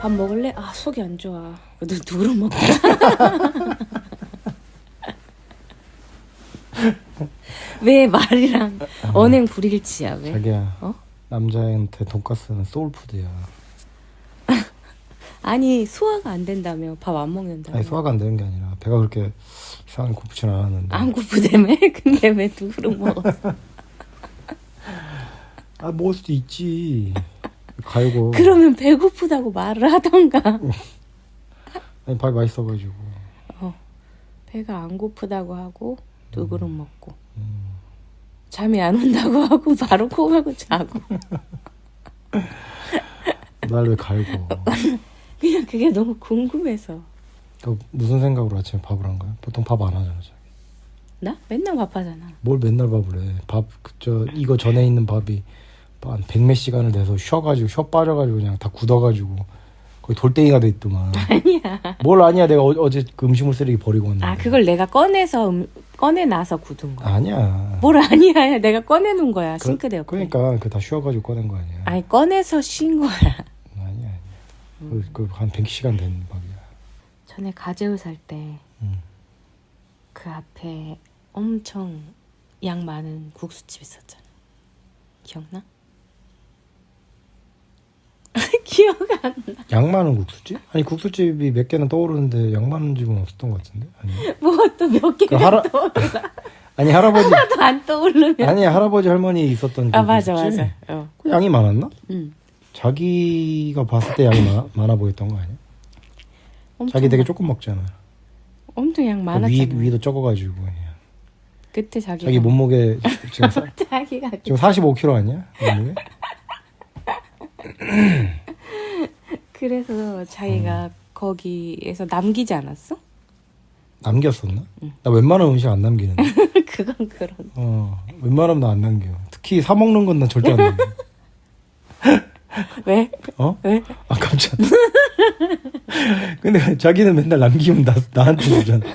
밥 먹을래? 아 속이 안 좋아. 너 누구랑 먹자. 왜 말이랑 언행 불일치야 왜? 자기야 어? 남자한테 돈가스는 소울푸드야 아니 소화가 안 된다며 밥 안 먹는다며. 아니 소화가 안 되는 게 아니라 배가 그렇게 이상하게 고프진 않았는데 안 고프다며? 근데 왜 누구랑 먹었어? 아 먹을 수도 있지 갈고. 그러면 배고프다고 말을 하던가. 아니 밥이 맛있어가지고. 배가 안 고프다고 하고 두 그릇 먹고. 잠이 안 온다고 하고 바로 코 가고 자고. 날 왜 갈고. 그냥 그게 너무 궁금해서. 그 무슨 생각으로 아침에 밥을 한 거야? 보통 밥 안 하잖아 자기. 나? 맨날 밥하잖아. 뭘 맨날 밥을 해밥저 이거 전에 있는 밥이 한 백몇 시간을 돼서 쉬어가지고 쉬어 빠져가지고 그냥 다 굳어가지고 거의 돌덩이가 돼 있더만. 아니야. 뭘 아니야. 내가 어, 어제 그 음식물 쓰레기 버리고 왔는데 아 그걸 내가 꺼내서 음, 꺼내놔서 굳은 거야? 아니야. 뭘 아니야. 내가 꺼내놓은 거야. 그- 싱크대 옆에 그러니까 그 다 쉬어가지고 꺼낸 거 아니야. 아니 꺼내서 쉰 거야. 아니야 아니야. 그한 100시간 된 밥이야. 전에 가재우 살 때그 음. 앞에 엄청 양 많은 국수집 있었잖아. 기억나? 기억 안양 많은 국수집? 아니 국수집이 몇 개는 떠오르는데 양 많은 집은 없었던 것 같은데 아니 뭐또 몇그 개가 할아 떠올라 아니 할아버지 하나도 안 떠오르면 아니 할아버지 할머니 있었던 그아 맞아 국수집? 맞아 어. 그 양이 많았나? 응. 자기가 봤을 때 양이 많아, 많아 보였던 거 아니야? 엄청 자기 되게 많- 조금 먹잖아. 엄청 양 위, 많았잖아 위도 적어가지고 그냥. 그때 자기가 자기 몸무게 지금 사- 자기가 지금 45kg 아니야? 몸무게? 그래서 자기가 음. 거기에서 남기지 않았어? 남겼었나? 나 웬만한 음식 안 남기는데. 그건 그런 어, 웬만하면 나 안 남겨. 특히 사 먹는 건 난 절대 안 남겨. 왜? 어? 왜? 아 깜짝. 근데 자기는 맨날 남기면 나 나한테 주잖아.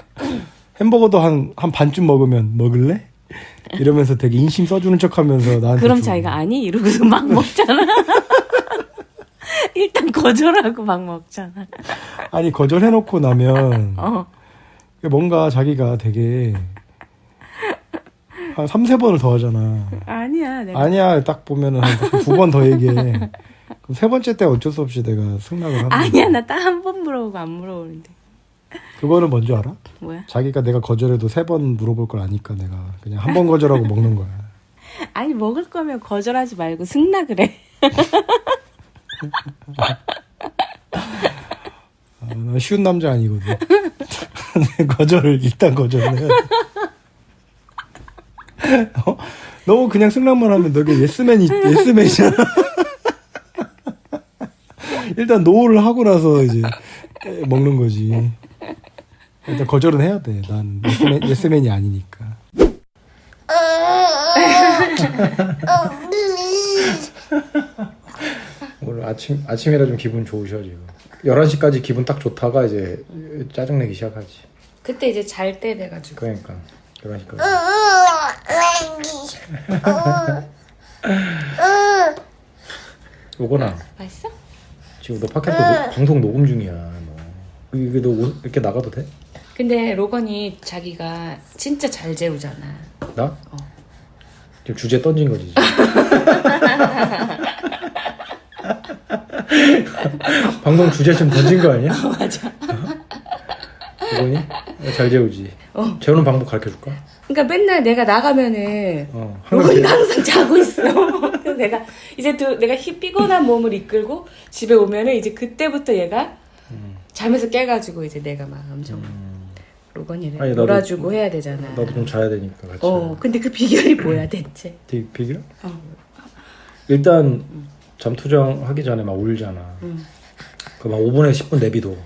햄버거도 한 한 반쯤 먹으면 먹을래? 이러면서 되게 인심 써주는 척하면서 나한테. 그럼 주고. 자기가 아니 이러고서 막 먹잖아. 일단 거절하고 막 먹잖아. 아니 거절해놓고 나면 어. 뭔가 자기가 되게 한 3, 세 번을 더 하잖아. 아니야. 내가 아니야, 딱 보면은 한 두 번 더 얘기해. 그럼 세 번째 때 어쩔 수 없이 내가 승낙을 하는 아니야. 나 딱 한 번 물어보고 안 물어보는데. 그거는 뭔지 알아? 뭐야? 자기가 내가 거절해도 세 번 물어볼 걸 아니까 내가 그냥 한 번 거절하고 먹는 거야. 아니 먹을 거면 거절하지 말고 승낙을 해. 아, 나 쉬운 남자 아니거든. 거절을 일단 돼. 어? 너무 그냥 승낙만 하면 너게 예스맨이 예스맨이잖아. 일단 노를 하고 나서 이제 먹는 거지. 일단 거절은 해야 돼. 난 예스맨, 예스맨이 아니니까. 아침 아침이라 좀 기분 좋으셔 지금. 11시까지 기분 딱 좋다가 이제 짜증내기 시작하지. 그때 이제 잘 때 돼가지고. 그러니까 11시까지. 요거나 맛있어? 지금 너 팟캐스트 녹- 방송 녹음 중이야. 뭐. 이게 너 옷 이렇게 나가도 돼? 근데 로건이 자기가 진짜 잘 재우잖아. 나? 어. 지금 주제 던진 거지. 지금. 방송 주제 좀 던진 거 아니야? 맞아. 이거니? 잘 재우지. 어. 재우는 방법 가르쳐 줄까? 그러니까 맨날 내가 나가면은 어. 항상 재- 항상 자고 있어. 그래서 내가 이제 또 내가 히 피곤한 몸을 이끌고 집에 오면은 이제 그때부터 얘가 음. 잠에서 깨가지고 이제 내가 막 엄청 로건이를 아니, 나도- 놀아주고 해야 되잖아. 나도 좀 자야 되니까 같이. 어, 근데 그 비결이 뭐야 대체? 비- 비교? 어. 일단 잠투정 하기 전에 막 울잖아. 음. 그막 5분에 10분 내비도.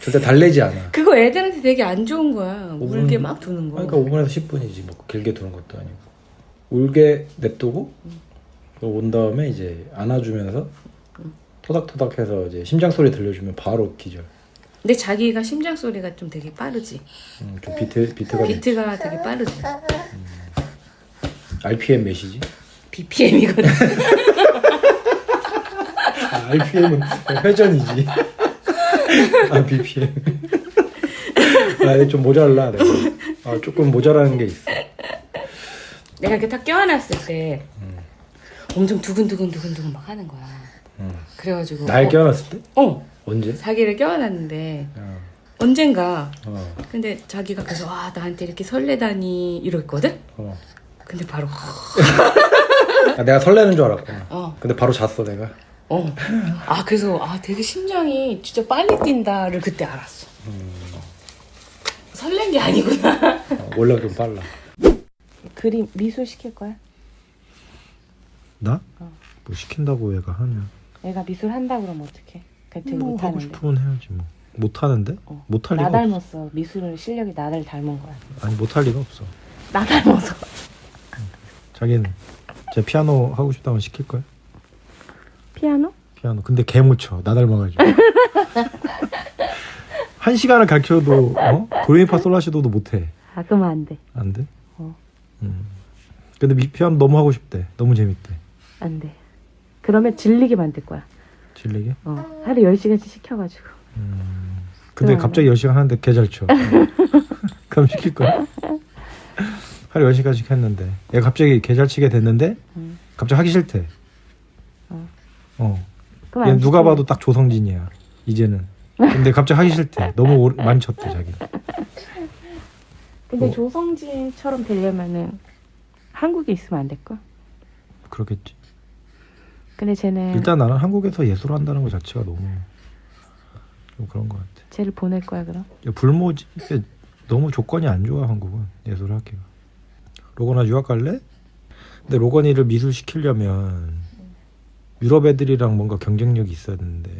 절대 달래지 않아. 그거 애들한테 되게 안 좋은 거야. 오분- 울게 막 두는 거. 그러니까 5분에서 10분이지 뭐 길게 두는 것도 아니고. 울게 냅두고 그리고 온 다음에 이제 안아주면서 토닥토닥해서 이제 심장 소리 들려주면 바로 기절. 근데 자기가 심장 소리가 좀 되게 빠르지. 음, 좀 비트 비트가 비트가 되게 빠르지. RPM 몇이지? BPM이거든. 아, RPM은 회전이지. 아 BPM. 아 좀 모자라 내가. 아 조금 모자라는 게 있어. 내가 이렇게 딱 껴안았을 때 엄청 두근두근 두근두근 막 하는 거야. 음. 그래가지고 날 어, 껴안았을 때? 어 언제? 자기를 껴안았는데 어. 언젠가 어. 근데 자기가 그래서 와 나한테 이렇게 설레다니 이랬거든. 어. 근데 바로 아, 내가 설레는 줄 알았구나. 어 근데 바로 잤어 내가. 어. 아 그래서 아 되게 심장이 진짜 빨리 뛴다를 그때 알았어. 설렌 게 아니구나. 어, 원래 좀 빨라. 그림 미술 시킬 거야? 나? 어. 뭐 시킨다고 얘가 하냐? 애가 미술 한다 그러면 어떡해? 그냥 되게 뭐 하고 못하는데. 싶으면 해야지 뭐. 못 하는데? 어. 못할 나 리가 없어. 닮았어. 미술 실력이 나를 닮은 거야. 아니 못할 리가 없어. 나 닮아서. 자기는 제 피아노 하고 싶다면 시킬 거야? 피아노? 피아노. 근데 개 못 쳐. 나 닮아가지고. 한 시간을 가르쳐도 어? 도레미파 솔라시도도 못해. 아 그러면 안 돼. 안 돼? 어. 음. 근데 미, 피아노 너무 하고 싶대. 너무 재밌대. 안 돼. 그러면 질리게 만들 거야. 질리게? 어. 하루 10시간씩 시켜가지고. 음. 근데 그럼 갑자기 10시간 하는데 개 잘 쳐. 그럼 시킬 거야? 하루 10시간씩 했는데 얘가 갑자기 개잘 치게 됐는데 음. 갑자기 하기 싫대. 어. 어. 그럼 얘 안 누가. 봐도 딱 조성진이야. 이제는. 근데 갑자기 하기 싫대. 너무 오래, 많이 쳤대 자기. 근데 어. 조성진처럼 되려면은 한국에 있으면 안 될까? 그렇겠지. 근데 쟤는 일단 나는 한국에서 예술을 한다는 것 자체가 너무 좀 그런 것 같아. 쟤를 보낼 거야 그럼? 야, 불모지 너무 조건이 안 좋아 한국은 예술 하기가. 로건아 유학 갈래? 근데 로건이를 미술 시키려면 유럽 애들이랑 뭔가 경쟁력이 있어야 되는데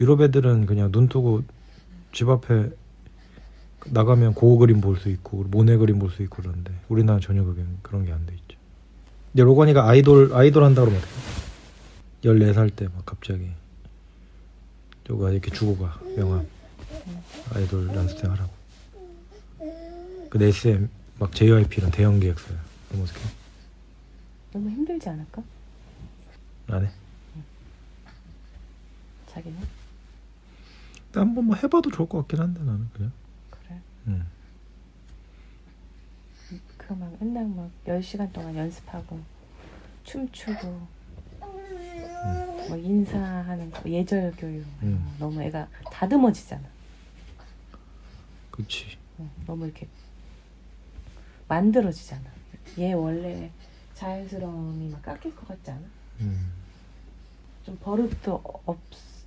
유럽 애들은 그냥 눈 뜨고 집 앞에 나가면 고흐 그림 볼 수 있고 모네 그림 볼 수 있고 그런데 우리나라 전혀 그런 게 안 돼 있죠. 근데 로건이가 아이돌 아이돌 한다 그러면 어떡해? 14살 때 막 갑자기 저거 이렇게 주고 가 명함 아이돌 연습생 하라고 그 SM 막 JYP랑 대형 계약서야 그럼 어떡해? 너무 힘들지 않을까? 안 해? 자기는? 근데 한번 뭐 해봐도 좋을 것 같긴 한데 나는 그냥 그래. 응. 그러면 맨날 막 10시간 동안 연습하고 춤추고 뭐 인사하는 거 예절 교육 음. 너무 애가 다듬어지잖아. 그치 어, 너무 이렇게 만들어지잖아. 얘 원래 자연스러움이 막 깎일 것 같지 않아? 음. 좀 버릇도 없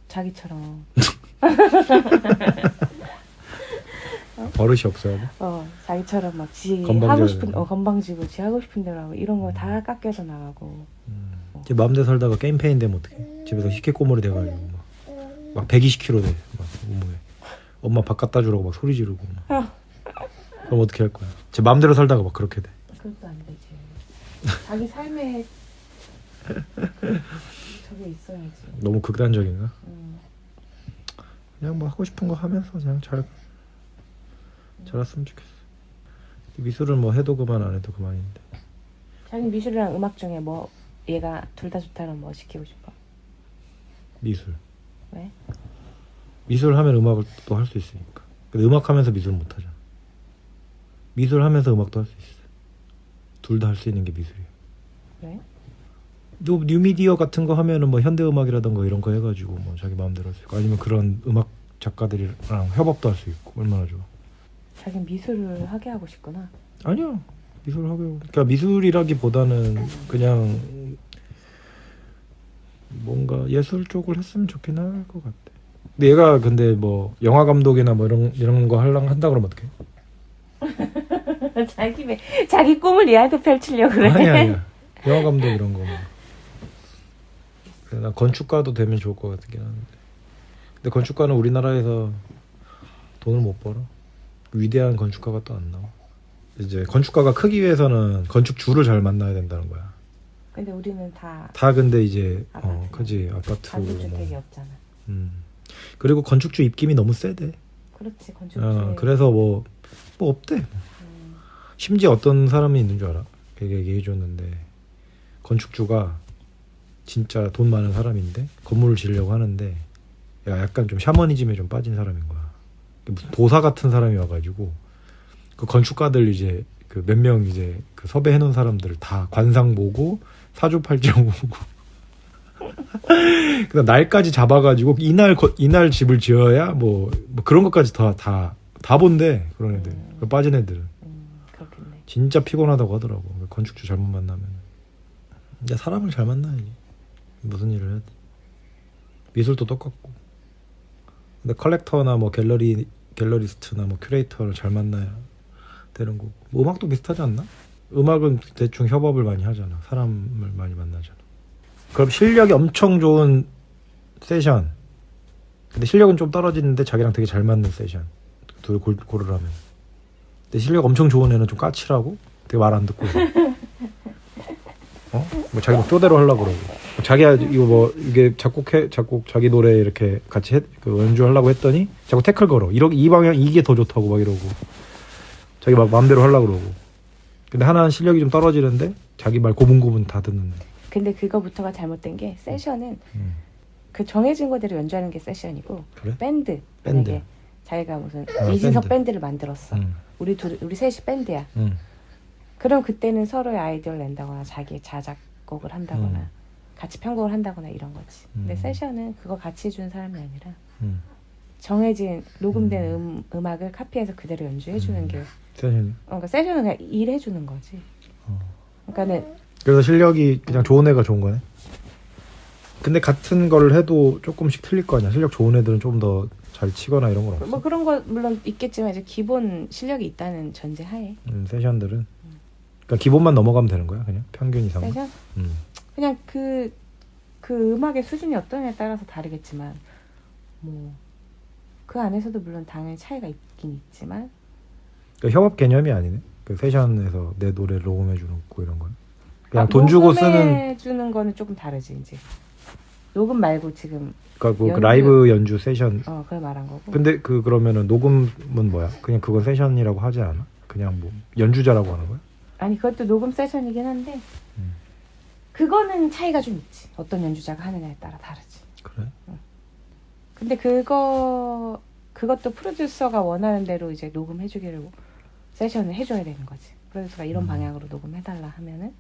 자기처럼 버릇이 없어야 돼? 어 자기처럼 막지 하고 싶은? 어 건방지고 지 하고 싶은 대로 하고 이런 거 다 깎여서 나가고 음. 이제 마음대로 살다가 게임 페인 되면 어떡해 집에서 히키코모리 돼가지고 막, 막 120kg 돼 막 몸무게 엄마 밥 갖다 주라고 막 소리 지르고 막. 그럼 어떻게 할 거야 제 마음대로 살다가 막 그렇게 돼 그것도 안 되지. 자기 삶에 저게 있어야지. 너무 극단적인가? 음. 그냥 뭐 하고 싶은 거 하면서 그냥 잘 잘했으면 좋겠어. 미술은 뭐 해도 그만 안 해도 그만인데. 자기 미술이랑 음악 중에 뭐 얘가 둘 다 좋다면 뭐 시키고 싶어? 미술. 왜? 미술 하면 음악을 또 할 수 있으니까. 근데 음악 하면서 미술 못 하잖아. 미술 하면서 음악도 할 수 있어. 둘다 할 수 있는 게? 또 뉴미디어 같은 거 하면은 뭐 현대 음악이라던가 이런 거 해가지고 뭐 자기 마음대로 할 수 있고 아니면 그런 음악 작가들이랑 협업도 할 수 있고 얼마나 좋아. 자기 미술을 하게 하고 싶구나. 아니야 미술 하고 그러니까 미술이라기보다는 그냥 뭔가 예술 쪽을 했으면 좋긴 할 것 같아. 근데 얘가 근데 뭐 영화 감독이나 뭐 이런 이런 거 할랑 한다 그러면 어떡해? 자기 왜 자기 꿈을 얘한테 펼치려 그래? 아니야 아니야 영화 감독 이런 거 뭐. 그래 나 건축가도 되면 좋을 것 같긴 한데. 근데 건축가는 우리나라에서 돈을 못 벌어. 위대한 건축가가 또 안 나와. 이제 건축가가 크기 위해서는 건축주를 잘 만나야 된다는 거야. 근데 우리는 다 다 근데 이제 어 아파트. 그지 아파트 뭐. 없잖아. 음. 그리고 건축주 입김이 너무 세대. 그렇지 건축주. 어, 그래서 뭐 뭐 없대. 음, 심지어 어떤 사람이 있는 줄 알아? 걔가 얘기해 줬는데 건축주가 진짜 돈 많은 사람인데 건물을 지으려고 하는데 야, 약간 좀 샤머니즘에 좀 빠진 사람인 거야. 무슨 도사 같은 사람이 와가지고 그 건축가들 이제 그 몇 명 이제 그 섭외해 놓은 사람들을 다 관상 보고 사주팔정 보고 그다음 날까지 잡아가지고 이날 거- 이날 집을 지어야 뭐, 뭐 그런 것까지 다 다 다 본대 그런 애들 그 빠진 애들은 음. 진짜 피곤하다고 하더라고. 그 건축주 잘못 만나면 근데 사람을 잘 만나야지 무슨 일을 해도 미술도 똑같고. 근데 컬렉터나 뭐 갤러리 갤러리스트나 뭐 큐레이터를 잘 만나야 되는 거고. 뭐 음악도 비슷하지 않나? 음악은 대충 협업을 많이 하잖아. 사람을 많이 만나잖아. 그럼 실력이 엄청 좋은 세션. 근데 실력은 좀 떨어지는데 자기랑 되게 잘 맞는 세션. 둘 골- 고르라면 근데 실력 엄청 좋은 애는 좀 까칠하고 되게 말 안 듣고 어? 뭐 자기 막 쪼대로 하려고 그러고 자기야 이거 뭐 이게 작곡해 작곡 자기 노래 이렇게 같이 해, 그 연주하려고 했더니 자꾸 태클 걸어 이렇게 이 방향 이게 더 좋다고 막 이러고 자기 막 마음대로 하려고 그러고 근데 하나는 실력이 좀 떨어지는데 자기 말 고분고분 다 듣는 애. 근데 그거부터가 잘못된 게 세션은 음. 그 정해진 거대로 연주하는 게 세션이고 그래? 밴드 밴드. 만약에 자기가 무슨 아, 이진석 밴드. 밴드. 를 만들었어. 음. 우리 둘 우리 셋이 밴드야. 음. 그럼 그때는 서로의 아이디어를 낸다거나 자기의 자작곡을 한다거나 음. 같이 편곡을 한다거나 이런 거지. 근데 음. 세션은 그거 같이 해준 사람이 아니라 음. 정해진 녹음된 음. 음악을 카피해서 그대로 연주해 주는 음. 게 세션이. 어, 그러니까 세션은 그냥 일해 주는 거지. 어. 그러니까는 그래서 실력이 그냥 좋은 애가 좋은 거네. 근데 같은 걸 해도 조금씩 틀릴 거 아니야. 실력 좋은 애들은 좀더 잘 치거나 이런 건 없어. 뭐 그런 거 물론 있겠지만 이제 기본 실력이 있다는 전제 하에 음, 세션들은 그러니까 기본만 넘어가면 되는 거야, 그냥 평균 이상. 세션 음. 그냥 그, 그 음악의 수준이 어떠냐에 따라서 다르겠지만, 뭐, 그 안에서도 물론 당연히 차이가 있긴 있지만, 그러니까 협업 개념이 아니네. 그 세션에서 내 노래 녹음해 주는 거 이런 건. 그냥 아, 돈 주고 쓰는 녹음해 주는 거는 조금 다르지, 이제. 녹음 말고 지금, 그러니까 뭐그 연주. 라이브 연주 세션. 어, 그걸 말한 거고. 근데 그 그러면은 녹음은 뭐야? 그냥 그거 세션이라고 하지 않아? 그냥 뭐 연주자라고 하는 거야? 아니, 그것도 녹음 세션이긴 한데, 음. 그거는 차이가 좀 있지. 어떤 연주자가 하느냐에 따라 다르지. 그래? 근데 그거, 그것도 프로듀서가 원하는 대로 이제 녹음해주기를 세션을 해줘야 되는 거지. 프로듀서가 이런 음. 방향으로 녹음해달라 하면은,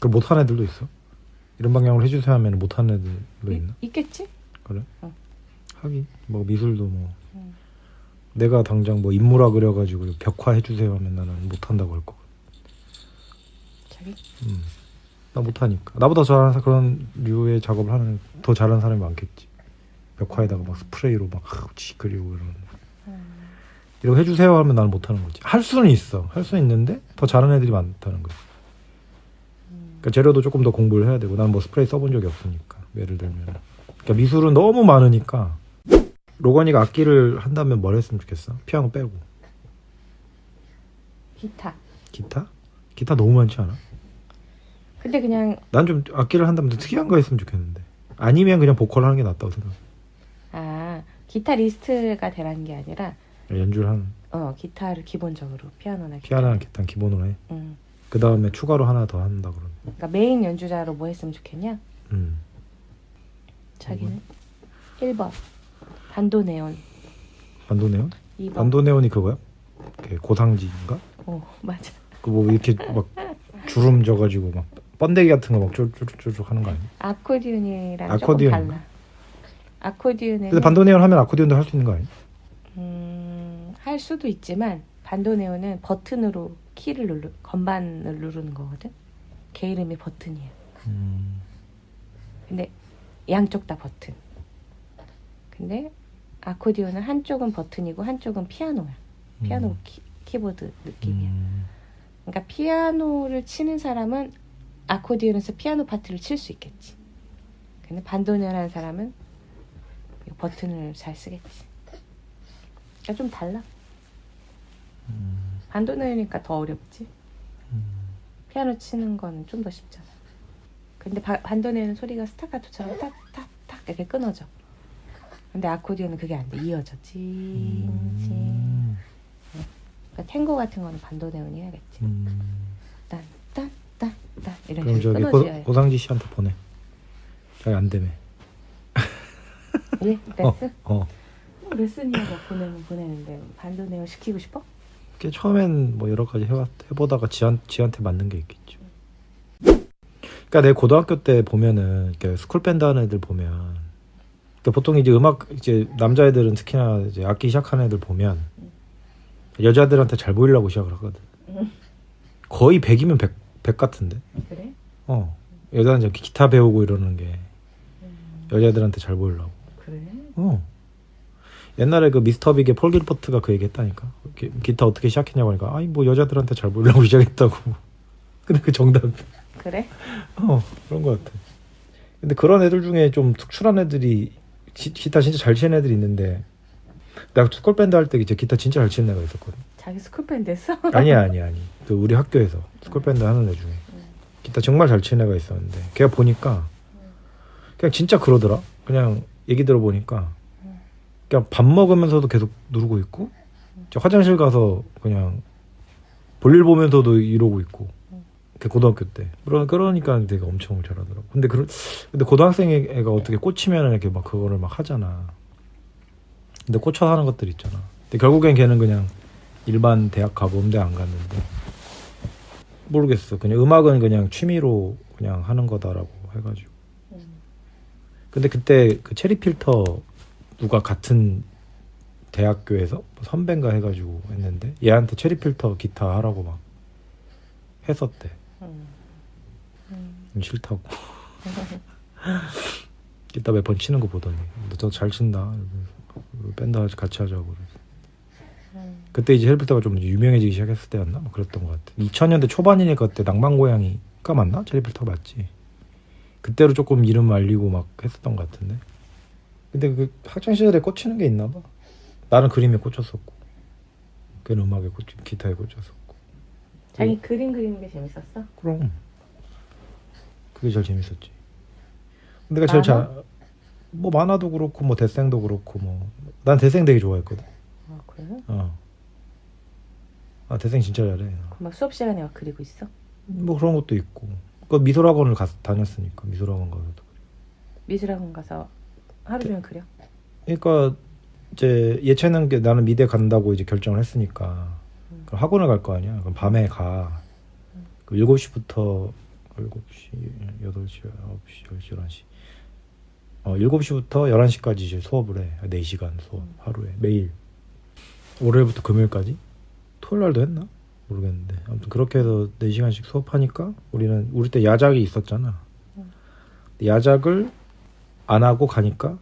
그 못하는 애들도 있어? 이런 방향으로 해주세요 하면 못하는 애들도 이- 있나? 있겠지? 그래? 어. 하긴 뭐 미술도 뭐 음. 내가 당장 뭐 인물화 그려가지고 벽화 해주세요 하면 나는 못한다고 할 거. 자기 음. 나 못하니까. 나보다 잘하는 사- 그런 류의 작업을 하는 더 잘하는 사람이 많겠지. 벽화에다가 막 스프레이로 막 치 그리고 이런. 이런 거 해주세요 하면 나는 못하는 거지. 할 수는 있어. 할 수는 있는데 더 잘하는 애들이 많다는 거지. 그러니까 재료도 조금 더 공부를 해야 되고 난 뭐 스프레이 써본 적이 없으니까 예를 들면. 그러니까 미술은 너무 많으니까. 로건이가 악기를 한다면 뭘 했으면 좋겠어? 피아노 빼고. 기타. 기타? 기타 너무 많지 않아? 근데 그냥 난 좀 악기를 한다면 좀 특이한 거 했으면 좋겠는데. 아니면 그냥 보컬 하는 게 낫다고 생각해. 아 기타 리스트가 되라는 게 아니라 연주를 하는 어 기타를 기본적으로 피아노나 기타. 피아노랑 기타는 기본으로 음. 해그 다음에 추가로 하나 더 한다 그러면 그러니까 메인 연주자로 뭐 했으면 좋겠냐? 음. 자기는 1번 반도네온 반도네온 2번 반도네온이 그거야 그 고상지인가 어 맞아 그 뭐 이렇게 막 주름 져가지고 막 번데기 같은 거 막 쫄쫄쫄쫄 하는 거 아니야? 아코디언이랑 아코디언. 조금 달라 아코디언에는 근데 반도네온 하면 아코디언도 할 수 있는 거 아니야? 음, 할 수도 있지만 반도네온은 버튼으로 키를 누르 건반을 누르는 거거든 걔 이름이 버튼이야 음. 근데 양쪽 다 버튼. 근데 아코디온은 한쪽은 버튼이고 한쪽은 피아노야. 피아노 음. 키, 키보드 느낌이야. 음. 그러니까 피아노를 치는 사람은 아코디온에서 피아노 파트를 칠 수 있겠지. 근데 반도네온 하는 사람은 이 버튼을 잘 쓰겠지. 그러니까 좀 달라. 음. 반도네온이니까 더 어렵지. 음. 피아노 치는 건 좀 더 쉽잖아. 근데 바, 반도네온은 소리가 스타카토처럼 탁탁탁 이렇게 끊어져. 근데 아코디언은 그게 안 돼. 이어져. 찡찡. 음. 그러니까 탱고 같은 거는 반도네온이 해야겠지. 음. 딴딴딴딴 이런 그럼 식으로 저기 끊어져야 고, 고상지 씨한테 보내. 자기 안 되매. 예? 레슨? 어. 어. 뭐 레슨이야 보내면 보내는데 반도네온 시키고 싶어? 그게 처음엔 뭐 여러 가지 해봤, 해보다가 지한, 지한테 맞는 게 있겠죠. 그러니까 내 고등학교 때 보면은 이렇게 스쿨 밴드 하는 애들 보면 그러니까 보통 이제 음악 이제 남자애들은 특히나 이제 악기 시작하는 애들 보면 여자들한테 잘 보이려고 시작을 하거든. 음. 거의 100이면 100, 100 같은데. 그래? 어. 여자는 이제 기타 배우고 이러는 게 여자들한테 잘 보이려고. 그래? 어. 옛날에 그 미스터 빅의 폴 길버트가 그 얘기했다니까. 기, 기타 어떻게 시작했냐고 하니까 아니 뭐 여자들한테 잘 보이려고 시작했다고. 근데 그 정답. 그래? 어 그런 것 같아. 근데 그런 애들 중에 좀 특출한 애들이 기, 기타 진짜 잘 치는 애들이 있는데 내가 스쿨 밴드 할 때 이제 기타 진짜 잘 치는 애가 있었거든. 자기 스쿨 밴드 했어? 아니야 아니야 아니. 그 우리 학교에서 스쿨 밴드 하는 애 중에 기타 정말 잘 치는 애가 있었는데 걔가 보니까 그냥 진짜 그러더라. 그냥 얘기 들어보니까 그냥 밥 먹으면서도 계속 누르고 있고 화장실 가서 그냥 볼일 보면서도 이러고 있고 그 고등학교 때 그러, 그러니까 내가 엄청 잘하더라고. 근데 그 근데 고등학생 애가 어떻게 꽂히면 이렇게 막 그거를 막 하잖아. 근데 꽂혀 하는 것들 있잖아. 근데 결국엔 걔는 그냥 일반 대학 가고 음대 안 갔는데 모르겠어. 그냥 음악은 그냥 취미로 그냥 하는 거다라고 해가지고. 음. 근데 그때 그 체리 필터 누가 같은 대학교에서 선배인가 해가지고 했는데 얘한테 체리 필터 기타 하라고 막 했었대. 음. 음. 좀 싫다고. 기타 몇 번 치는 거 보더니 너잘 친다. 밴드 같이 하자고 그래서. 음. 그때 이제 헬리콥터가 좀 유명해지기 시작했을 때였나? 뭐 그랬던 것 같아. 2000년대 초반이니까 그때 낭만 고양이가 맞나? 헬리콥터 맞지. 그때로 조금 이름 알리고 막 했었던 것 같은데. 근데 그 학창 시절에 꽂히는 게 있나 봐. 나는 그림에 꽂혔었고, 걔는 음악에 꽂, 기타에 꽂혔었고. 자기 그림 그리는 게 재밌었어? 그럼 그게 제일 재밌었지. 근데 내가 제일 만화? 잘, 뭐 만화도 그렇고 뭐 대생도 그렇고 뭐 난 대생 되게 좋아했거든. 아 그래? 어. 아 대생 진짜 잘해. 그럼 막 수업 시간에 막 그리고 있어? 뭐 그런 것도 있고. 그 미술학원을 가 다녔으니까 미술학원 가서도. 미술학원 가서 하루 종일 그려? 그러니까 이제 예체능 게 나는 미대 간다고 이제 결정을 했으니까 음. 그럼 학원을 갈 거 아니야. 그럼 밤에 가. 그 7시부터 7시, 8시, 9시, 10시, 11시. 어, 7시부터 11시까지 이제 수업을 해. 4시간 수업 음. 하루에 매일. 월요일부터 금요일까지? 토요일 날도 했나? 모르겠는데. 아무튼 그렇게 해서 4시간씩 수업하니까 우리는 우리 때 야작이 있었잖아. 음. 야작을 안 하고 가니까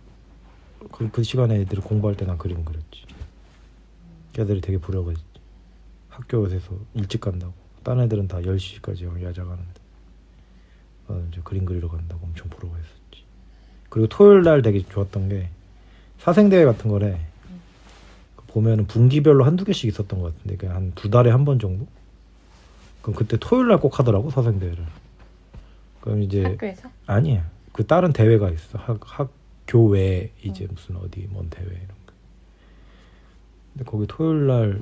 그, 그 시간에 애들이 공부할 때 난 그림 그렸지. 걔들이 되게 부러워했지. 학교에서 일찍 간다고. 딴 애들은 다 10시까지 야작하는데. 나는 이제 그림 그리러 간다고 엄청 부러워했었지. 그리고 토요일 날 되게 좋았던 게 사생대회 같은 거래. 그 보면은 분기별로 한두 개씩 있었던 것 같은데 그냥 한 두 달에 한 번 정도? 그럼 그때 토요일 날 꼭 하더라고 사생대회를. 그럼 이제 학교에서? 아니야. 그 다른 대회가 있어. 학, 학교 외에 이제 무슨 어디 뭔 대회 이런 거. 근데 거기 토요일 날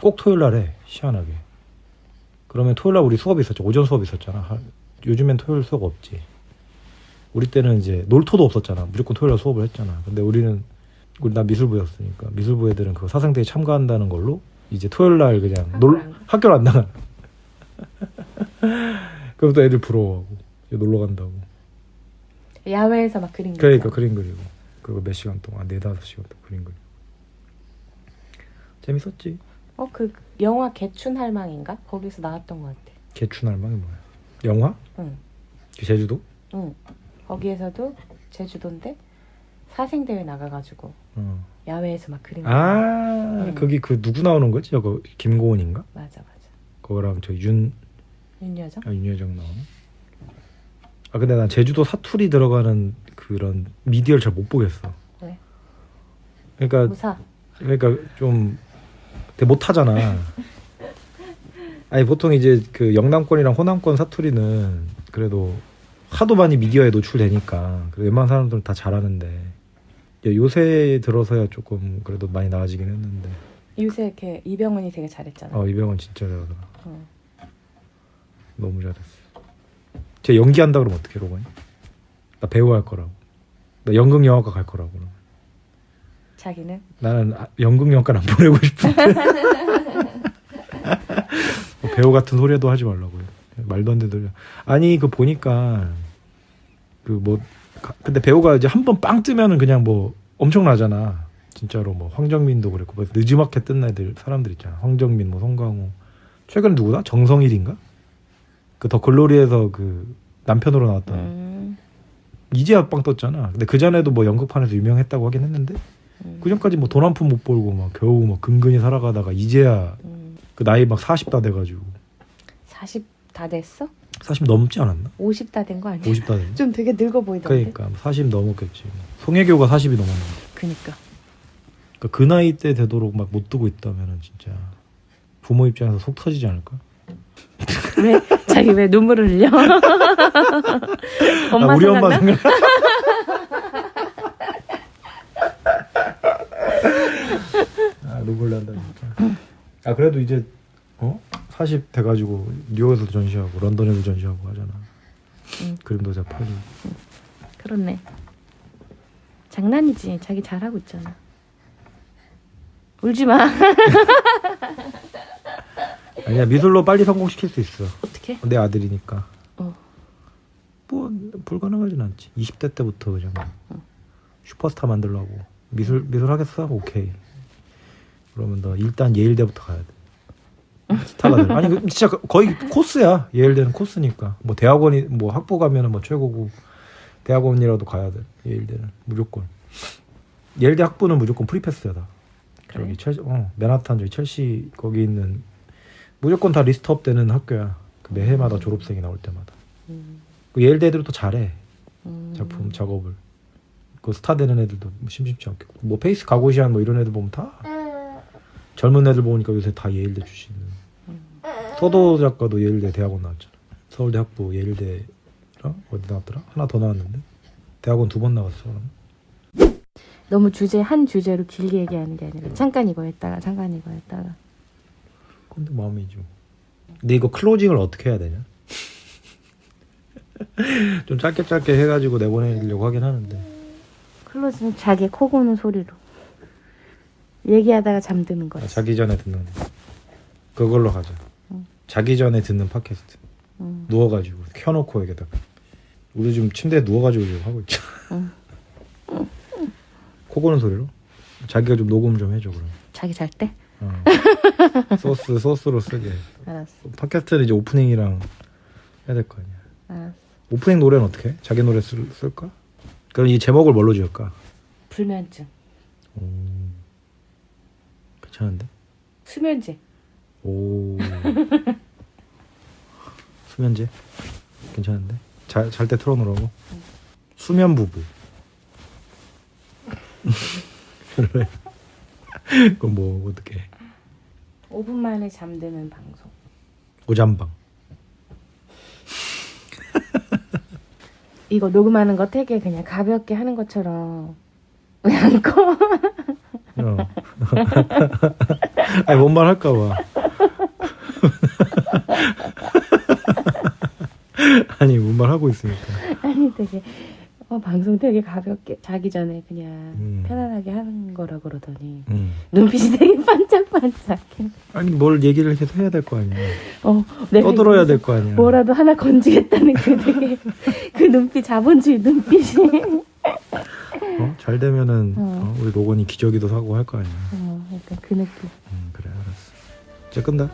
꼭 토요일 날 해. 희한하게. 그러면 토요일 날 우리 수업이 있었죠. 오전 수업이 있었잖아. 하- 요즘엔 토요일 수업 없지. 우리 때는 이제 놀토도 없었잖아. 무조건 토요일 날 수업을 했잖아. 근데 우리는 우리 나 미술부였으니까 미술부 애들은 그 사생대회 참가한다는 걸로 이제 토요일 날 그냥 놀 학교를 안 나가. 그럼 또 애들 부러워하고 놀러 간다고. 야외에서 막 그림 그러니까 그리잖아. 그림 그리고 그거 몇 시간 동안 네 다섯 시간 동안 그림 그리고 재밌었지. 어, 그 영화 개춘 할망인가? 거기서 나왔던 것 같아. 개춘할망이 뭐야? 영화? 응, 그 제주도? 응. 거기에서도 제주도인데 사생 대회 나가가지고 어. 야외에서 막 그림. 아 응. 거기 그 누구 나오는 거지? 저거 김고은인가? 맞아, 맞아. 그거랑 저 윤 윤여정? 아, 윤여정 나오는. 아 근데 난 제주도 사투리 들어가는 그런 미디어를 잘 못 보겠어. 왜? 그러니까 무사. 그러니까 좀 되게 못하잖아. 아니 보통 이제 그 영남권이랑 호남권 사투리는 그래도 하도 많이 미디어에 노출되니까 그 웬만한 사람들은 다 잘하는데 요새 들어서야 조금 그래도 많이 나아지긴 했는데 요새 이렇게 이병헌이 되게 잘했잖아. 어 이병헌 진짜 잘하더라. 응. 너무 잘했어. 쟤 연기한다 그러면 어떻게 로건이? 나 배우 할 거라고. 나 연극 영화과 갈 거라고. 자기는 나는 아- 연극 영화과 안 보내고 싶은데. 뭐 배우 같은 소리도 하지 말라고요. 말도 안 되는 소리. 아니 그 보니까 그 뭐 근데 배우가 이제 한 번 빵 뜨면은 그냥 뭐 엄청나잖아. 진짜로 뭐 황정민도 그랬고 뭐 늦지막히 뜬 애들 사람들 있잖아. 황정민 뭐 송강호 최근 누구다? 정성일인가? 그 더 글로리에서 그 남편으로 나왔던 음, 이제야 빵 떴잖아. 근데 그 전에도 뭐 연극판에서 유명했다고 하긴 했는데 음, 그 전까지 뭐 돈 한 푼 못 벌고 막 겨우 뭐 근근히 살아가다가 이제야 음. 그 나이 막 40 다 돼가지고 40 다 됐어? 40 넘지 않았나? 50 다 된 거 아니야? 50 다 됐나? 좀 되게 늙어 보이던데. 그러니까 40 넘었겠지. 송혜교가 40이 넘었는데 그니까. 그러니까 그 나이 때 되도록 막 못 두고 있다면은 진짜 부모 입장에서 속 터지지 않을까? 왜 자기 왜 눈물을 흘려? 엄마 아, 우리 엄마 생각나? 생각. 아 눈물 난다 진짜. 아 그래도 이제 어? 40 돼가지고 뉴욕에서도 전시하고 런던에도 전시하고 하잖아. 응. 그림도 잘 팔리고. 그렇네. 장난이지. 자기 잘하고 있잖아. 울지 마. 아니야 미술로 빨리 성공시킬 수 있어. 어떻게? 내 아들이니까. 어. 뭐 불가능하진 않지. 20대 때부터 그냥 슈퍼스타 만들라고 미술 미술 하겠어? 오케이. 그러면 너 일단 예일대부터 가야 돼. 스타가 돼. 아니 그 진짜 거의 코스야. 예일대는 코스니까. 뭐 대학원이 뭐 학부 가면은 뭐 최고고 대학원이라도 가야 돼. 예일대는 무조건. 예일대 학부는 무조건 프리패스야 다. 그래? 저기 첼시, 어, 맨하탄 저기 첼시 거기 있는 무조건 다 리스트업 되는 학교야. 그 매해마다 졸업생이 나올 때마다. 음, 그 예일대 애들도 잘해 음. 작품 작업을. 그 스타 되는 애들도 심심치 않겠고 뭐 페이스 가고시안 뭐 이런 애들 보면 다 젊은 애들 보니까 요새 다 예일대 출신. 서도 작가도 예일대 대학원 나왔잖아. 서울대 학부 예일대랑 어디 나왔더라? 하나 더 나왔는데 대학원 두 번 나갔어. 그럼. 너무 주제 한 주제로 길게 얘기하는 게 아니라 잠깐 이거 했다가 잠깐 이거 했다가 근데 마음이죠. 근데 이거 클로징을 어떻게 해야 되냐? 좀 짧게 짧게 해가지고 내보내려고 하긴 하는데 클로즈는 자기 코 고는 소리로 얘기하다가 잠드는 거지. 아, 자기 전에 듣는 그걸로 가자. 응. 자기 전에 듣는 팟캐스트 음, 누워가지고 켜놓고 여기다가 우리 지금 침대에 누워가지고 지금 하고. 응. 코 고는 소리로 자기가 좀 녹음 좀 해줘 그럼. 자기 잘 때? 어. 소스 소스로 쓰게. 알았어. 팟캐스트는 이제 오프닝이랑 해야 될 거 아니야. 알았어. 오프닝 노래는 어떻게? 해? 자기 노래 쓸, 쓸까? 그럼 이 제목을 뭘로 지을까? 불면증, 오, 괜찮은데? 수면제. 오, 수면제 괜찮은데? 잘 잘 때 틀어놓으라고. 수면 부부. 별로야. 그럼 뭐 어떻게? 해? 5분 만에 잠드는 방송. 오잠방. 이거 녹음하는 거 되게 그냥 가볍게 하는 것처럼 꺼? 어. 아니 뭔 말 할까 봐. 아니 뭔 말 하고 있으니까. 아니 되게 어, 방송 되게 가볍게 자기 전에 그냥 음. 편안하게 하는 거라 그러더니 음. 눈빛이 되게 반짝반짝해. 아니 뭘 얘기를 계속 해야 될 거 아니야. 어, 떠들어야 될 거 아니야. 뭐라도 하나 건지겠다는 그 되게 그 눈빛 자본주의 눈빛이. 어? 잘 되면은 어. 어, 우리 로건이 기저귀도 사고 할 거 아니야. 어, 약간 그 느낌. 음, 그래 알았어. 이제 끈다.